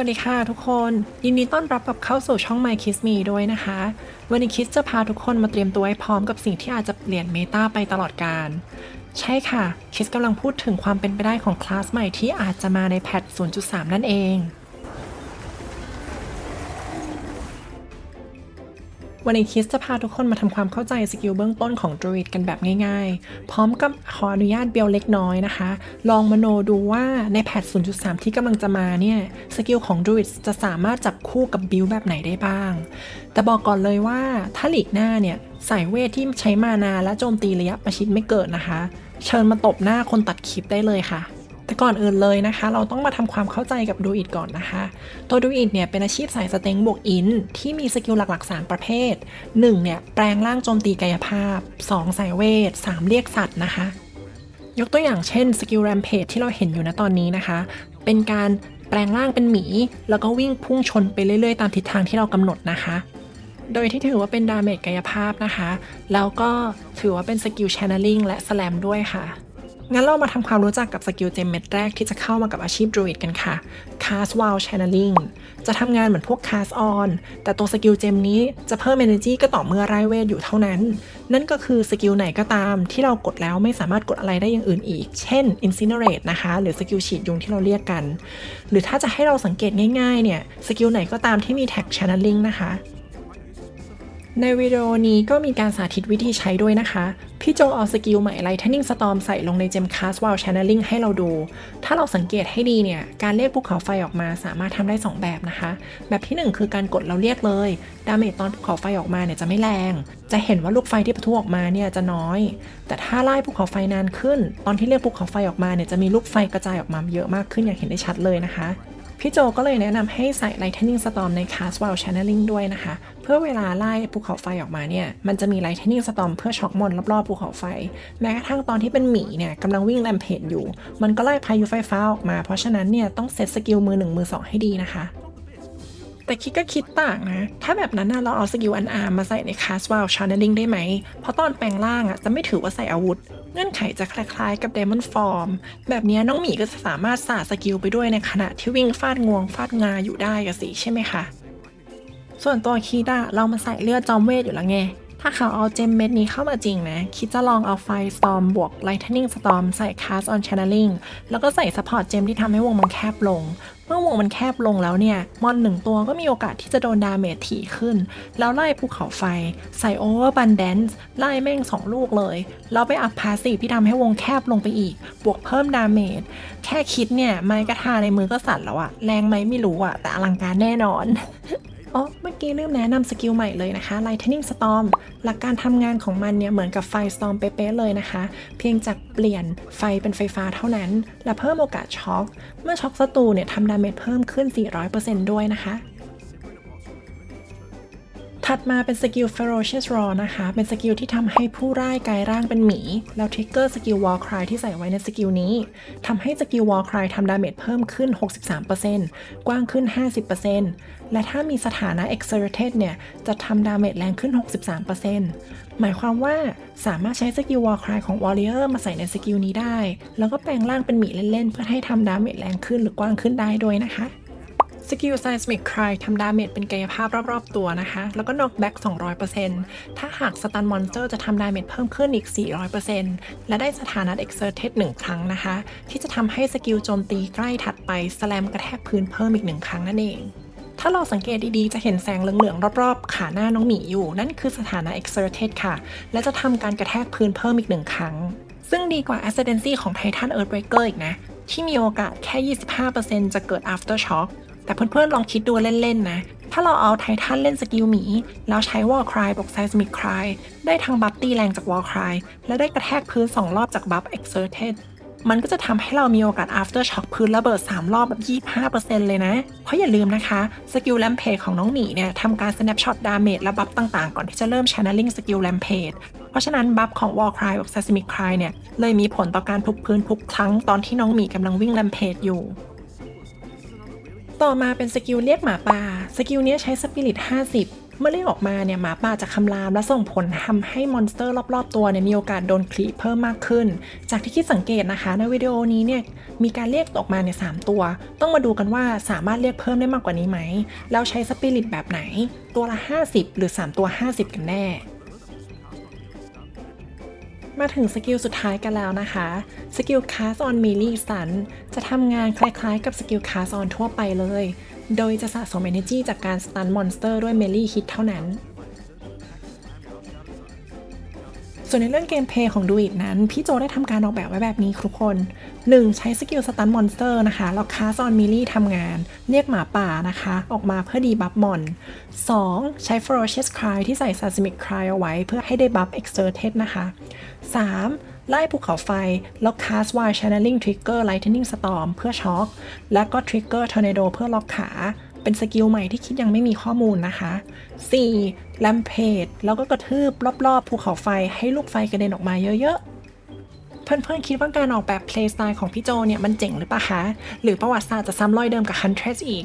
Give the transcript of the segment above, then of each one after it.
วัสดีค่ะทุกคน ยินดีต้อนรับกับเข้าสู่ช่อง My Kiss Me ด้วยนะคะ วันนี้คิสจะพาทุกคนมาเตรียมตัวให้พร้อมกับสิ่งที่อาจจะเปลี่ยนเมตาไปตลอดการ ใช่ค่ะ คิสกำลังพูดถึงความเป็นไปได้ของคลาสใหม่ที่อาจจะมาในแพท 0.3 นั่นเอง วันนี้คิสจะพาทุกคนมาทำความเข้าใจสกิลเบื้องต้นของ Druid กันแบบง่ายๆ พร้อมกับขออนุญาตเบลเล็กน้อยนะคะ ลองมโนดูว่าในแพท 0.3 ที่กำลังจะมาเนี่ย สกิลของ Druid จะสามารถจับคู่กับบิลแบบไหนได้บ้าง แต่บอกก่อนเลยว่าถ้าหลีกหน้าเนี่ยสายเวทที่ใช้มานาและโจมตีระยะประชิดไม่เกิดนะคะ เชิญมาตบหน้าคนตัดคลิปได้เลยค่ะ แต่ก่อนอื่นเลยนะคะ เราต้องมาทำความเข้าใจกับดูอิดก่อนนะคะ ตัวดูอิดเนี่ยเป็นอาชีพสายสเต็งบวกอิน ที่มีสกิลหลักๆ 3 ประเภท 1. เนี่ยแปลงร่างโจมตีกายภาพ 2. สายเวท 3. เรียกสัตว์นะคะ ยกตัวอย่างเช่นสกิลแรมเพจที่เราเห็นอยู่นะตอนนี้นะคะ เป็นการแปลงร่างเป็นหมี แล้วก็วิ่งพุ่งชนไปเรื่อยๆ ตามทิศทางที่เรากำหนดนะคะ โดยที่ถือว่าเป็นดาเมจกายภาพนะคะ แล้วก็ถือว่าเป็นสกิล channeling และ slam ด้วยค่ะ งั้นเรามาทำความรู้จักกับสกิลเจมเม็ดแรกที่จะเข้ามากับอาชีพด r ู i d กันค่ะ Cast Wow Channeling จะทำงานเหมือนพวก Cast On แต่ตัวสกิลเจมนี้จะเพิ่ม Energy ก็ต่อเมื่อไร้เวทอยู่เท่านั้น นั่นก็คือสกิลไหนก็ตามที่เรากดแล้วไม่สามารถกดอะไรได้อย่างอื่นอีก เช่น Incinerate นะคะ หรือสกิลฉีดยุงที่เราเรียกกัน หรือถ้าจะให้เราสังเกตง่ายๆเนี่ยสกิลไหนก็ตามที่มี Tag Channeling นะคะในวิดีโอนี้ก็มีการสาธิตวิธีใช้ด้วยนะคะ พี่โจเอาสกิลใหม่ Lightning Storm ใส่ลงใน Gemcast Wow Channeling ให้เราดู ถ้าเราสังเกตให้ดีเนี่ย การเรียกภูเขาไฟออกมาสามารถทำได้ 2 แบบนะคะ แบบที่ 1 คือการกดเราเรียกเลย ดาเมจตอนภูเขาไฟออกมาเนี่ยจะไม่แรง จะเห็นว่าลูกไฟที่ปะทุออกมาเนี่ยจะน้อย แต่ถ้าไล่ภูเขาไฟนานขึ้น ตอนที่เรียกภูเขาไฟออกมาเนี่ยจะมีลูกไฟกระจายออกมาเยอะมากขึ้นอย่างเห็นได้ชัดเลยนะคะ พี่โจก็เลยแนะนำให้ใส่ Lightning Storm ใน Cast Wow Channeling ด้วยนะคะ เพื่อเวลาไล่ภูเขาไฟออกมาเนี่ย มันจะมี Lightning Storm เพื่อช็อกมอนรอบๆภูเขาไฟ แม้กระทั่งตอนที่เป็นหมีเนี่ยกำลังวิ่งแรมเพจอยู่ มันก็ไล่พายุไฟฟ้าออกมา เพราะฉะนั้นเนี่ยต้องเซตสกิลมือ 1 มือ 2 ให้ดีนะคะแต่คิดก็คิดต่างนะ ถ้าแบบนั้นนะเราเอาสกิลอันอาร์มาใส่ใน Cast Wow Channeling ได้ไหม เพราะตอนแปลงร่างอะจะไม่ถือว่าใส่อาวุธ เงื่อนไขจะคล้ายๆกับ Demon Form แบบนี้น้องหมีก็จะสามารถสาดสกิลไปด้วยในขณะที่วิ่งฟาดงวงฟาดงาอยู่ได้กสิใช่ไหมคะ ส่วนตัวคีดาเรามาใส่เลือดจอมเวทอยู่แล้วไง ถ้าเขาเอาเจมเม็ดนี้เข้ามาจริงนะ คิดจะลองเอาไฟ Storm บวก Lightning Storm ใส่ Cast on Channeling แล้วก็ใส่ Support เจมที่ทำให้วงมันแคบลง เมื่อวงมันแคบลงแล้วเนี่ย มอนหนึ่งตัวก็มีโอกาสที่จะโดนดาเมจถี่ขึ้น แล้วไล่ภูเขาไฟ ใส่ Over Abundance ไล่แม่งสองลูกเลย แล้วไปอัพพาสซีฟที่ทำให้วงแคบลงไปอีก บวกเพิ่มดาเมจ แค่คิดเนี่ยไม้กระทาในมือก็สั่นแล้วอะแรงไหมไม่รู้อะแต่อลังการแน่นอน อ๋อ เมื่อกี้ลืมแนะนำสกิลใหม่เลยนะคะ Lightning Storm หลักการทำงานของมันเนี่ยเหมือนกับไฟ Storm เป๊ะๆเลยนะคะ เพียงจากเปลี่ยนไฟเป็นไฟฟ้าเท่านั้น และเพิ่มโอกาสช็อค เมื่อช็อคศัตรูเนี่ยทำดาเมจเพิ่มขึ้น 400%ด้วยนะคะ ถัดมาเป็นสกิล Ferocious Roar นะคะ เป็นสกิลที่ทำให้ผู้ร่ายกายร่างเป็นหมี แล้วทริกเกอร์สกิล War Cry ที่ใส่ไว้ในสกิลนี้ทำให้สกิล War Cry ทำดาเมจเพิ่มขึ้น 63%กว้างขึ้น 50%และถ้ามีสถานะ Exerted เนี่ย จะทำดาเมจแรงขึ้น 63%หมายความว่าสามารถใช้สกิล War Cry ของ Warrior มาใส่ในสกิลนี้ได้ แล้วก็แปลงร่างเป็นหมีเล่นๆ เพื่อให้ทำดาเมจแรงขึ้นหรือกว้างขึ้นได้ด้วยนะคะ สกิล Seismic Cry ทำดาเมจเป็นกายภาพรอบๆตัวนะคะ แล้วก็ knockback 200%ถ้าหากสตันมอนสเตอร์จะทำดาเมจเพิ่มขึ้นอีก 400%และได้สถานะ Exerted 1 ครั้งนะคะ ที่จะทำให้สกิลโจมตีใกล้ถัดไปสแลมกระแทกพื้นเพิ่มอีก1ครั้งนั่นเองถ้าเราสังเกตดีๆ จะเห็นแสงเหลืองๆ รอบๆ ขาหน้าน้องหมีอยู่ นั่นคือสถานะ Exerted ค่ะ และจะทำการกระแทกพื้นเพิ่มอีก1ครั้ง ซึ่งดีกว่า Ascendancy ของ Titan Earthbreaker อีกนะ ที่มีโอกาสแค่ 25%จะเกิด Aftershock แต่เพื่อนๆลองคิดดูเล่นๆนะ ถ้าเราเอาไททันเล่นสกิลหมี แล้วใช้วอลครายบวกไซสมิกครายได้ทั้งบัฟตีแรงจากวอลครายและได้กระแทกพื้น 2 รอบจากบัฟเอ็กเซอร์เทมันก็จะทำให้เรามีโอกาส after shock พื้นระเบิด 3 รอบแบบ 25%เลยนะ เพราะอย่าลืมนะคะ สกิลแลมเพจของน้องหมีเนี่ยทำการ snapshot damage และบัฟต่างๆ ก่อนที่จะเริ่ม channeling สกิลแลมเพจเพราะฉะนั้นบัฟของ Wall Cry กับ Seismic Cry เนี่ยเลยมีผลต่อการทุบพื้นทุกครั้งตอนที่น้องหมีกำลังวิ่งแลมเพจอยู่ ต่อมาเป็นสกิลเรียกหมาป่า สกิลนี้ใช้สปิริต 50 เมื่อเรียกออกมาเนี่ยหมาป่าจะคำรามและส่งผลทำให้มอนสเตอร์รอบๆ ตัวเนี่ยมีโอกาสโดนคลีเพิ่มมากขึ้น จากที่คิดสังเกตนะคะในวิดีโอนี้เนี่ยมีการเรียกออกมาเนี่ยสตัว ต้องมาดูกันว่าสามารถเรียกเพิ่มได้มากกว่านี้ไหม แล้วใช้สปิริตแบบไหน ตัวละ 50 หรือ 3 ตัว 50 กันแน่ มาถึงสกิลสุดท้ายกันแล้วนะคะ สกิลคาสออนมิลลี่สันจะทำงานคล้ายๆกับสกิลคาสออนทั่วไปเลย โดยจะสะสม Energy จากการสตันมอนสเตอร์ด้วยเมลี่ฮิตเท่านั้น ส่วนในเรื่องเกมเพย์ของดูอิ t นั้น พี่โจได้ทำการออกแบบไว้แบบนี้ทุกคน 1. ใช้สกิลสตันมอนสเตอร์นะคะแล้วคาซอนมิลี่ทำงาน เรียกหมาป่านะคะ ออกมาเพื่อดีบัฟมอน 2. ใช้ Ferocious Cry ที่ใส่ Seismic Cry เอาไว้เพื่อให้ได้บัฟ Exerted นะคะ 3. ไล่ภูเขาไฟล้ว Cast Wild Channeling Trigger Lightning Storm เพื่อช็อค และก็ Trigger Tornado เพื่อล็อกขา เป็นสกิลใหม่ที่คิดยังไม่มีข้อมูลนะคะ 4. แลมเพจแล้วก็กระทืบรอบๆ ภูเขาไฟให้ลูกไฟกระเด็นออกมาเยอะๆ เพื่อนๆ คิดว่าการออกแบบเพลย์สไตล์ของพี่โจเนี่ย มันเจ๋งหรือปะคะ หรือประวัติศาสตร์จะซ้ำรอยเดิมกับ Huntress อีก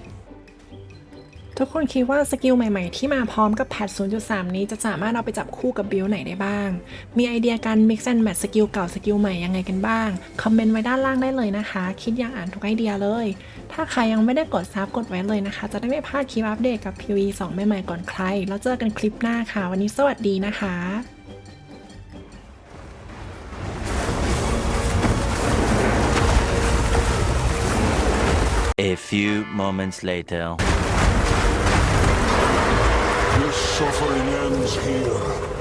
ทุกคนคิดว่าสกิลใหม่ๆ ที่มาพร้อมกับแพท 0.3 นี้จะสามารถเอาไปจับคู่กับบิลไหนได้บ้าง มีไอเดียการ mix and match สกิลเก่าสกิลใหม่ยังไงกันบ้าง คอมเมนต์ไว้ด้านล่างได้เลยนะคะ คิดอยากอ่านทุกไอเดียเลย ถ้าใครยังไม่ได้กดซับกดไว้เลยนะคะ จะได้ไม่พลาดคลิปอัปเดตกับ PV 2 ใหม่ๆก่อนใคร แล้วเจอกันคลิปหน้าค่ะ วันนี้สวัสดีนะคะ A few moments later. Suffering ends here.